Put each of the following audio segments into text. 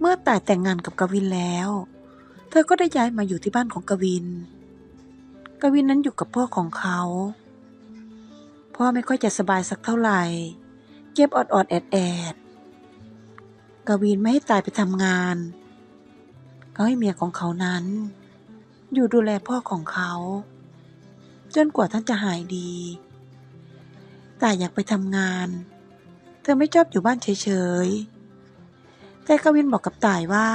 เมื่อแต่ายแต่งงานกับกวินแล้ว เธอก็ได้ย้ายมาอยู่ที่บ้านของกวิน กวินนั้นอยู่กับพ่อของเขา พ่อไม่ค่อยจะสบายสักเท่าไหร่เจ็บอดอดแอดแอดกวินไม่ให้ตายไปทำงานเขาให้เมียของเขานั้น อยู่ดูแลพ่อของเขา จนกว่าท่านจะหายดี แตายอยากไปทำงาน เธอไม่ชอบอยู่บ้านเฉยๆ แต่กวินบอกกับต่ายว่า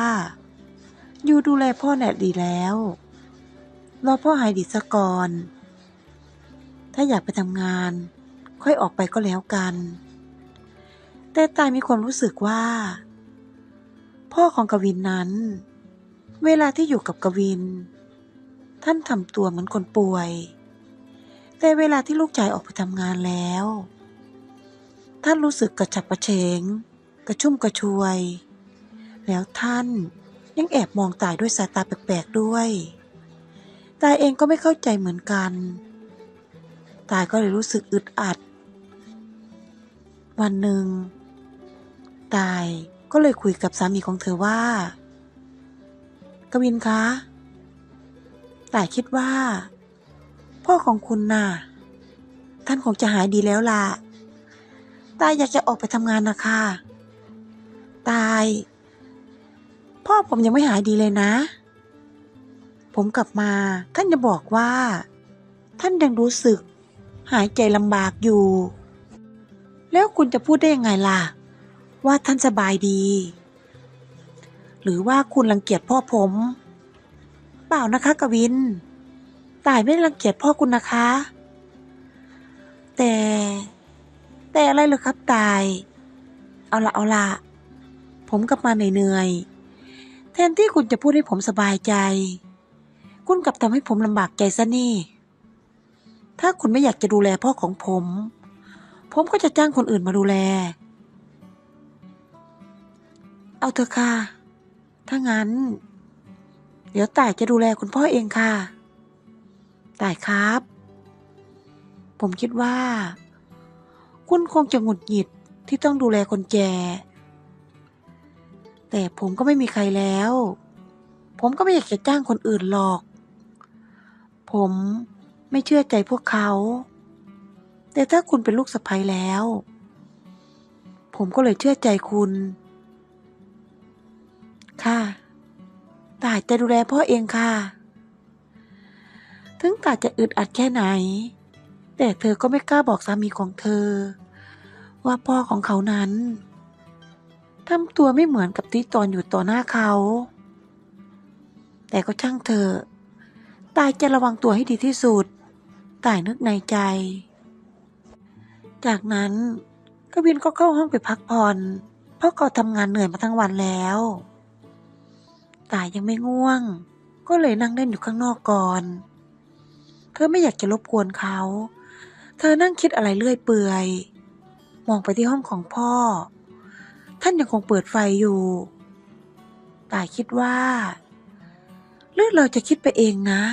อยู่ดูแลพ่อแน่ดีแล้วรอพ่อหายดีซะก่อน ถ้าอยากไปทำงาน ค่อยออกไปก็แล้วกัน แต่ตายมีความรู้สึกว่า พ่อของกวินนั้น เวลาที่อยู่กับกวิน ท่านทำตัวเหมือนคนป่วย แต่เวลาที่ลูกชายออกไปทำงานแล้ว ท่านรู้สึกกระฉับกระเฉง กระชุ่มกระชวย แล้วท่าน ยังแอบมองตายด้วยสายตาแปลกๆด้วย ตายเองก็ไม่เข้าใจเหมือนกัน ตายก็เลยรู้สึกอึดอัด วันหนึ่ง ตายก็เลยคุยกับสามีของเธอว่ากวินคะตายคิดว่า พ่อของคุณน่ะ ท่านคงจะหายดีแล้วล่ะตายอยากจะออกไปทำงานนะคะ ตาย พ่อผมยังไม่หายดีเลยนะ ผมกลับมา ท่านจะบอกว่า ท่านยังรู้สึก หายใจลำบากอยู่ แล้วคุณจะพูดได้ยังไงล่ะ ว่าท่านสบายดี หรือว่าคุณรังเกียจพ่อผม เปล่านะคะกวิน ตายไม่รังเกียจพ่อคุณนะคะ แต่ แต่อะไรเหรอครับตาย เอาละเอาละผมกลับมาเหนื่อยๆ แทนที่คุณจะพูดให้ผมสบายใจ คุณกลับทำให้ผมลำบากใจซะนี่ ถ้าคุณไม่อยากจะดูแลพ่อของผม ผมก็จะจ้างคนอื่นมาดูแล เอาเถอะค่ะ ถ้างั้น เดี๋ยวต่ายจะดูแลคุณพ่อเองค่ะ ต่ายครับ ผมคิดว่า คุณคงจะหงุดหงิดที่ต้องดูแลคนแก่ แต่ผมก็ไม่มีใครแล้ว ผมก็ไม่อยากจะจ้างคนอื่นหรอก ผมไม่เชื่อใจพวกเขา แต่ถ้าคุณเป็นลูกสะใภ้แล้ว ผมก็เลยเชื่อใจคุณ ค่ะต่ายจะดูแลพ่อเองค่ะ ถึงต่ายจะอึดอัดแค่ไหน แต่เธอก็ไม่กล้าบอกสามีของเธอ ว่าพ่อของเขานั้น ทำตัวไม่เหมือนกับที่ตอนอยู่ต่อหน้าเขา แต่ก็ช่างเธอะตายจะระวังตัวให้ดีที่สุด ตายนึกในใจ จากนั้นกวินก็เข้าห้องไปพักผ่อน เพราะเขาทำงานเหนื่อยมาทั้งวันแล้ว ตายยังไม่ง่วง ก็เลยนั่งเล่นอยู่ข้างนอกก่อน เธอไม่อยากจะรบกวนเขา เธอนั่งคิดอะไรเลื่อยเปื่อย มองไปที่ห้องของพ่อ ท่านยังคงเปิดไฟอยู่ตายคิดว่าหรือเราจะคิดไปเองนะ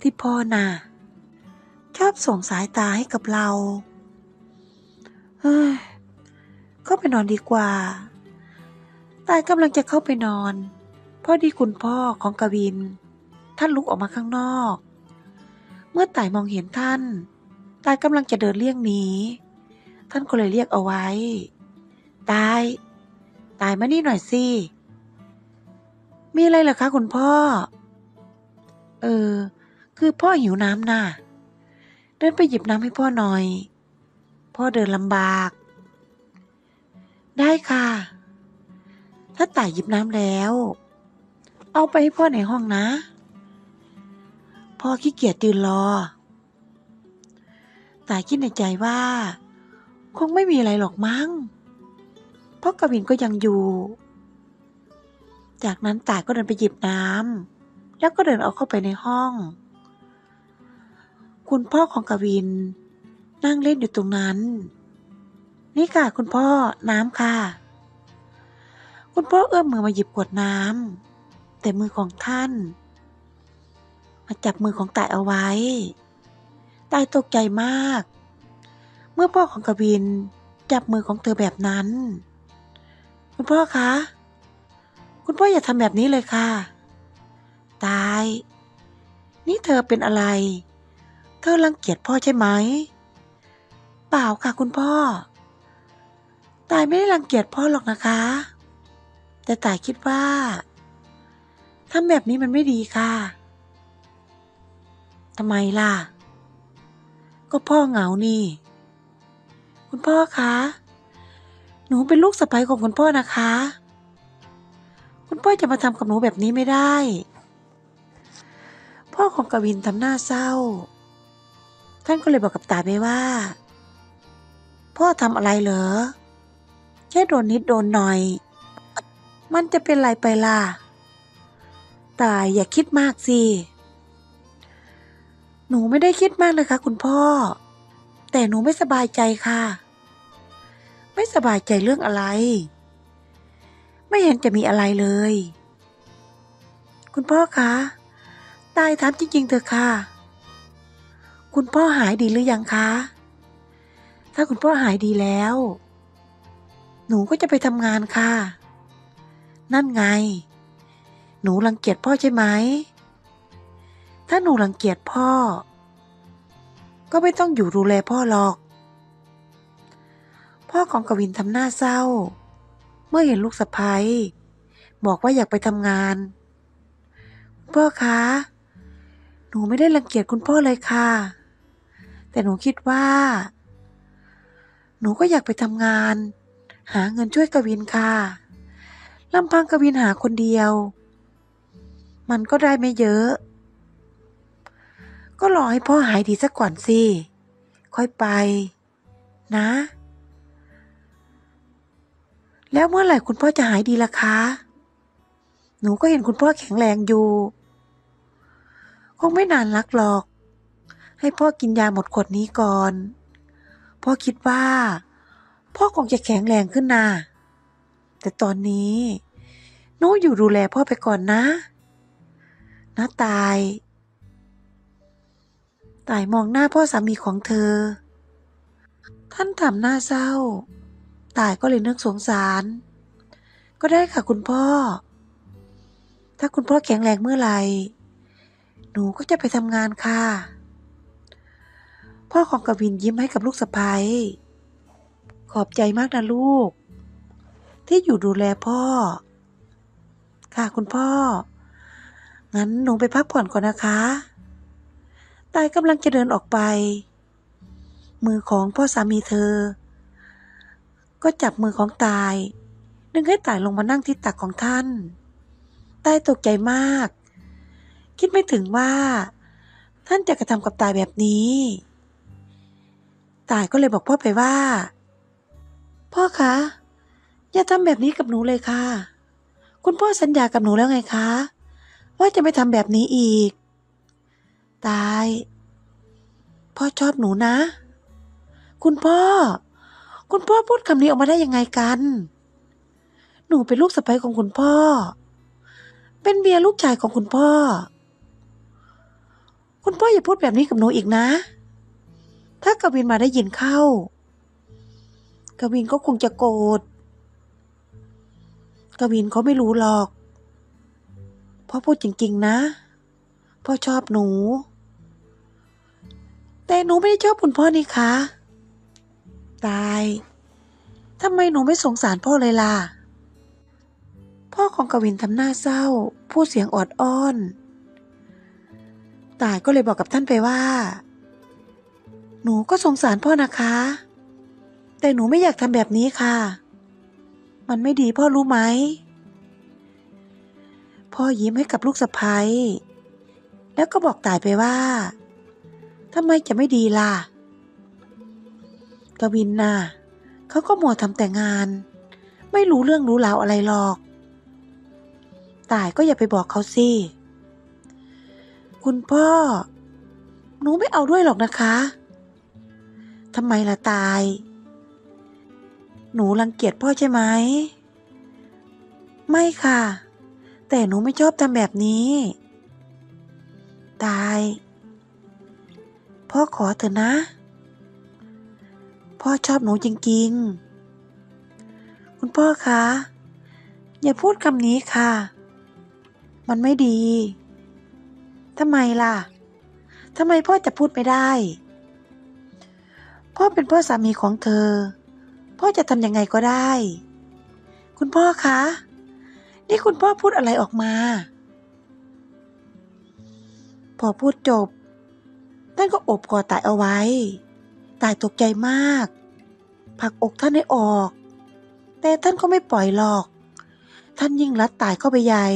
ที่พ่อน่ะ ชอบส่งสายตาให้กับเรา เฮ้ยเข้าไปนอนดีกว่า ตายกำลังจะเข้าไปนอนพอดีคุณพ่อของกวิน ท่านลุกออกมาข้างนอก เมื่อตายมองเห็นท่าน ตายกำลังจะเดินเลี่ยงหนี ท่านก็เลยเรียกเอาไว้ ตาย ตายมานี่หน่อยสิ มีอะไรเหรอคะคุณพ่อ เออ คือพ่อหิวน้ำน่ะ เดินไปหยิบน้ำให้พ่อหน่อย พ่อเดินลำบาก ได้ค่ะ ถ้าตายหยิบน้ำแล้ว เอาไปให้พ่อในห้องนะ พ่อขี้เกียจยืนรอ ตายคิดในใจว่าคงไม่มีอะไรหรอกมั้ง ราะกวินก็ยังอยู่ จากนั้นต่ายก็เดินไปหยิบน้ำแล้วก็เดินเอาเข้าไปในห้อง คุณพ่อของกวิน นั่งเล่นอยู่ตรงนั้น นี่ค่ะคุณพ่อน้ำค่ะ คุณพ่อเอื้อมมือมาหยิบขวดน้ำแต่มือของท่าน มาจับมือของต่ายเอาไว้ตายตกใจมาก เมื่อพ่อของกวินจับมือของเธอแบบนั้น คุณพ่อคะ คุณพ่ออย่าทำแบบนี้เลยค่ะ ตาย นี่เธอเป็นอะไร เธอรังเกียจพ่อใช่ไหม เปล่าค่ะคุณพ่อ ตายไม่ได้รังเกียจพ่อหรอกนะคะ แต่ตายคิดว่าทำแบบนี้มันไม่ดีค่ะทำไมล่ะ ก็พ่อเหงานี่ คุณพ่อคะ หนูเป็นลูกสะใภ้ของคุณพ่อนะคะ คุณพ่อจะมาทำกับหนูแบบนี้ไม่ได้ พ่อของกวินทำหน้าเศร้า ท่านก็เลยบอกกับตายไปว่า พ่อทำอะไรเหรอ แค่โดนนิดโดนหน่อย มันจะเป็นไรไปล่ะ ตายอย่าคิดมากสิ หนูไม่ได้คิดมากเลยค่ะ คุณพ่อ แต่หนูไม่สบายใจค่ะ ไม่สบายใจเรื่องอะไร ไม่เห็นจะมีอะไรเลย คุณพ่อคะ ตายถามจริงๆเถอะค่ะ คุณพ่อหายดีหรือยังคะ ถ้าคุณพ่อหายดีแล้ว หนูก็จะไปทำงานค่ะ นั่นไง หนูรังเกียจพ่อใช่ไหม ถ้าหนูรังเกียจพ่อ ก็ไม่ต้องอยู่ดูแลพ่อหรอก พ่อของกวินทำหน้าเศร้า เมื่อเห็นลูกสะพ้ยบอกว่าอยากไปทำงาน พ่อคะ หนูไม่ได้รังเกียจคุณพ่อเลยค่ะ แต่หนูคิดว่า หนูก็อยากไปทำงาน หาเงินช่วยกวินค่ะลำพังกวินหาคนเดียว มันก็ได้ไม่เยอะ ก็รอให้พ่อหายดีสักก่อนสิ ค่อยไป นะ แล้วเมื่อไหร่คุณพ่อจะหายดีล่ะคะ หนูก็เห็นคุณพ่อแข็งแรงอยู่ คงไม่นานนักหรอก ให้พ่อกินยาหมดขวดนี้ก่อน พ่อคิดว่า พ่อคงจะแข็งแรงขึ้นนะแต่ตอนนี้หนูอยู่ดูแลพ่อไปก่อนนะนะตาย ตายมองหน้าพ่อสามีของเธอ ท่านทำหน้าเศร้า ตายก็เลยนึกสงสาร ก็ได้ค่ะคุณพ่อ ถ้าคุณพ่อแข็งแรงเมื่อไหร่ หนูก็จะไปทำงานค่ะ พ่อของกวินยิ้มให้กับลูกสะพ้ยขอบใจมากนะลูก ที่อยู่ดูแลพ่อ ค่ะคุณพ่อ งั้นหนูไปพักผ่อนก่อนนะคะตายกำลังจะเดินออกไป มือของพ่อสามีเธอ ก็จับมือของตาย ดึงให้ตายลงมานั่งที่ตักของท่าน ตายตกใจมาก คิดไม่ถึงว่า ท่านจะกระทำกับตายแบบนี้ ตายก็เลยบอกพ่อไปว่า พ่อคะ อย่าทำแบบนี้กับหนูเลยค่ะ คุณพ่อสัญญากับหนูแล้วไงคะ ว่าจะไม่ทำแบบนี้อีก ตาย พ่อชอบหนูนะ คุณพ่อ คุณพ่อพูดคำนี้ออกมาได้ยังไงกัน หนูเป็นลูกสะใภ้ของคุณพ่อ เป็นเมียลูกชายของคุณพ่อ คุณพ่ออย่าพูดแบบนี้กับหนูอีกนะ ถ้ากวินมาได้ยินเข้ากวินก็คงจะโกรธกวินเขาไม่รู้หรอก พ่อพูดจริง ๆ นะ พ่อชอบหนู แต่หนูไม่ได้ชอบคุณพ่อนี่คะ ตายทำไมหนูไม่สงสารพ่อเลยล่ะ พ่อของกวินทำหน้าเศร้า พูดเสียงออดอ้อน ตายก็เลยบอกกับท่านไปว่า หนูก็สงสารพ่อนะคะ แต่หนูไม่อยากทำแบบนี้ค่ะ มันไม่ดีพ่อรู้ไหม พ่อยิ้มให้กับลูกสะพ้ยแล้วก็บอกตายไปว่าทำไมจะไม่ดีล่ะ กวินน่ะเขาก็มัวทำแต่งาน ไม่รู้เรื่องรู้ราวอะไรหรอก ตายก็อย่าไปบอกเขาสิ คุณพ่อ หนูไม่เอาด้วยหรอกนะคะทำไมล่ะตาย หนูรังเกียจพ่อใช่ไหม ไม่ค่ะ แต่หนูไม่ชอบทำแบบนี้ ตาย พ่อขอเถอะนะ พ่อชอบหนูจริงๆ คุณพ่อคะ อย่าพูดคำนี้ค่ะ มันไม่ดี ทำไมล่ะ ทำไมพ่อจะพูดไม่ได้ พ่อเป็นพ่อสามีของเธอ พ่อจะทำยังไงก็ได้ คุณพ่อคะ นี่คุณพ่อพูดอะไรออกมา พอพูดจบท่านก็อบกอดตายเอาไว้ ตายตกใจมากผลักอกท่านให้ออก แต่ท่านก็ไม่ปล่อยหรอก ท่านยิ่งรัดตายเข้าไปใหญ่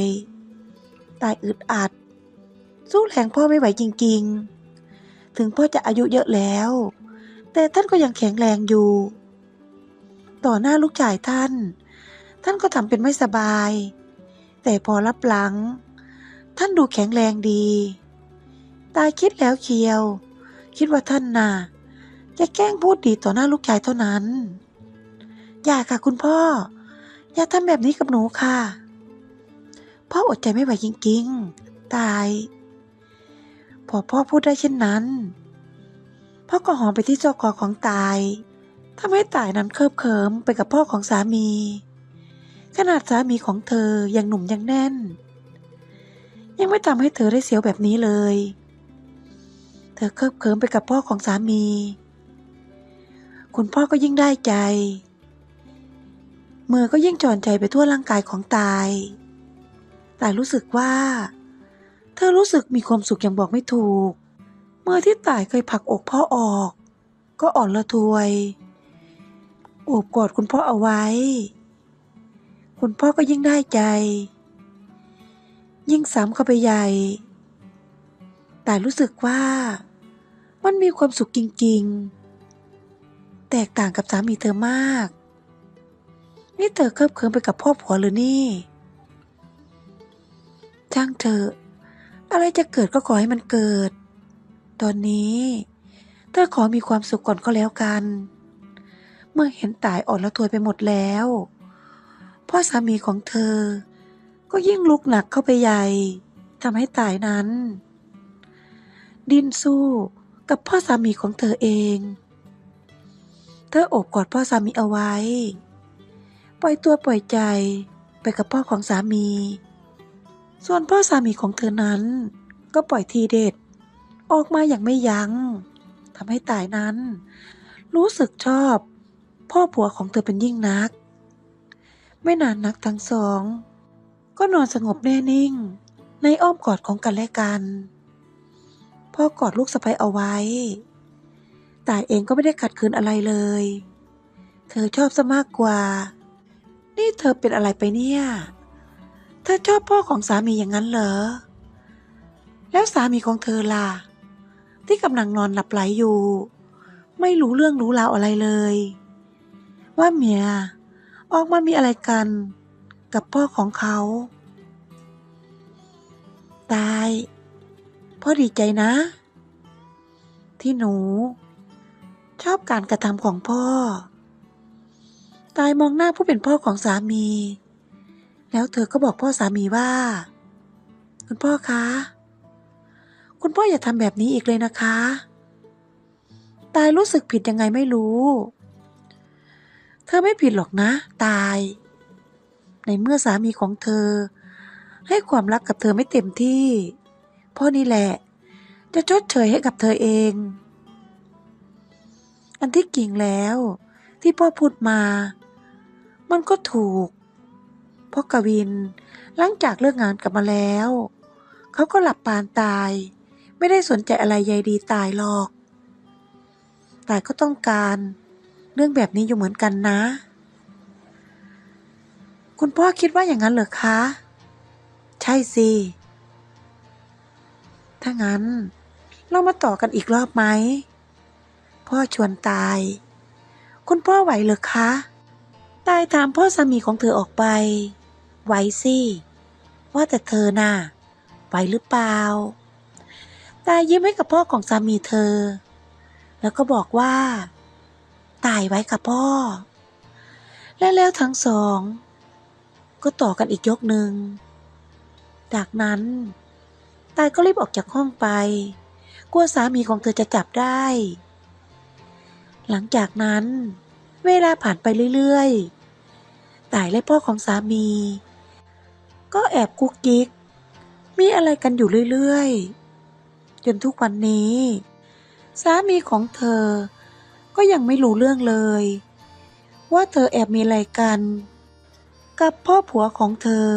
ตายอึดอัด สู้แรงพ่อไม่ไหวจริง ๆ ถึงพ่อจะอายุเยอะแล้ว แต่ท่านก็ยังแข็งแรงอยู่ ต่อหน้าลูกชายท่าน ท่านก็ทำเป็นไม่สบาย แต่พอรับหลัง ท่านดูแข็งแรงดี ตายคิดแล้วเคียว คิดว่าท่านน่ะ จะแกล้งพูดดีต่อหน้าลูกชายเท่านั้น อย่าค่ะคุณพ่อ อย่าทำแบบนี้กับหนูค่ะ พ่ออดใจไม่ไหวจริงๆ ตาย พอพ่อพูดได้เช่นนั้น พ่อก็หอมไปที่จอกอของตายทำให้ตายนั้นเคิบเขิมไปกับพ่อของสามี ขนาดสามีของเธอยังหนุ่มยังแน่น ยังไม่ทำให้เธอได้เสียวแบบนี้เลย เธอเคิบเขิมไปกับพ่อของสามี คุณพ่อก็ยิ่งได้ใจ มือก็ยิ่งจอนใจไปทั่วร่างกายของตาย ตายรู้สึกว่า เธอรู้สึกมีความสุขอย่างบอกไม่ถูก เมื่อที่ตายเคยผลักอกพ่อออก ก็อ่อนละทวยโอบกอดคุณพ่อเอาไว้ คุณพ่อก็ยิ่งได้ใจ ยิ่งซ้ำเข้าไปใหญ่ แต่รู้สึกว่ามันมีความสุขจริง ๆ แตกต่างกับสามีเธอมาก นี่เธอเคลิบเคลิ้มไปกับพ่อผัวหรือนี่ช่างเถออะไรจะเกิดก็ขอให้มันเกิด ตอนนี้เธอขอมีความสุขก่อนก็แล้วกัน เมื่อเห็นตายอ่อนละทวยไปหมดแล้ว พ่อสามีของเธอ ก็ยิ่งลุกหนักเข้าไปใหญ่ทำให้ตายนั้น ดิ้นสู้กับพ่อสามีของเธอเอง เธอโอบกอดพ่อสามีเอาไว้ ปล่อยตัวปล่อยใจไปกับพ่อของสามี ส่วนพ่อสามีของเธอนั้น ก็ปล่อยทีเด็ด ออกมาอย่างไม่ยัง้งทำให้ตายนั้น รู้สึกชอบ พ่อผัวของเธอเป็นยิ่งนัก ไม่นานนักทั้งสอง ก็นอนสงบแน่นิ่ง ในอ้อมกอดของกันและกัน พ่อกอดลูกสะใภ้เอาไว้ ตายเองก็ไม่ได้ขัดขืนอะไรเลย เธอชอบซะมากกว่า นี่เธอเป็นอะไรไปเนี่ย เธอชอบพ่อของสามีอย่างนั้นเหรอ แล้วสามีของเธอล่ะ ที่กำลังนอนหลับไหลอยู่ ไม่รู้เรื่องรู้ราวอะไรเลย ว่าเมียออกมามีอะไรกันกับพ่อของเขา ตาย พ่อดีใจนะ ที่หนู ชอบการกระทำของพ่อ ตายมองหน้าผู้เป็นพ่อของสามี แล้วเธอก็บอกพ่อสามีว่า คุณพ่อคะ คุณพ่ออย่าทำแบบนี้อีกเลยนะคะ ตายรู้สึกผิดยังไงไม่รู้ เธอไม่ผิดหรอกนะ ตาย ในเมื่อสามีของเธอ ให้ความรักกับเธอไม่เต็มที่ พ่อนี่แหละ จะชดเชยให้กับเธอเอง อันที่กิ่งแล้ว ที่พ่อพูดมา มันก็ถูก เพ่อกวินหลังจากเลิกงานกลับมาแล้ว เขาก็หลับปานตาย ไม่ได้สนใจอะไรใยดีตายหรอกตายก็ต้องการเรื่องแบบนี้อยู่เหมือนกันนะ คุณพ่อคิดว่าอย่างนั้นเหรอคะ ใช่สิ ถ้างั้น เรามาต่อกันอีกรอบไหม พ่อชวนตาย คุณพ่อไหวหรือคะ ตายถามพ่อสามีของเธอออกไป ไหวสิ ว่าแต่เธอน่ะ ไหวหรือเปล่า ตายยิ้มให้กับพ่อของสามีเธอ แล้วก็บอกว่า ตายไว้กับพ่อ และแล้วทั้งสอง ก็ต่อกันอีกยกหนึ่ง จากนั้น ตายก็รีบออกจากห้องไป กลัวสามีของเธอจะจับได้ หลังจากนั้น เวลาผ่านไปเรื่อยๆ ต่ายและพ่อของสามี ก็แอบกุ๊กกิ๊ก มีอะไรกันอยู่เรื่อยๆ จนทุกวันนี้ สามีของเธอ ก็ยังไม่รู้เรื่องเลย ว่าเธอแอบมีอะไรกัน กับพ่อผัวของเธอ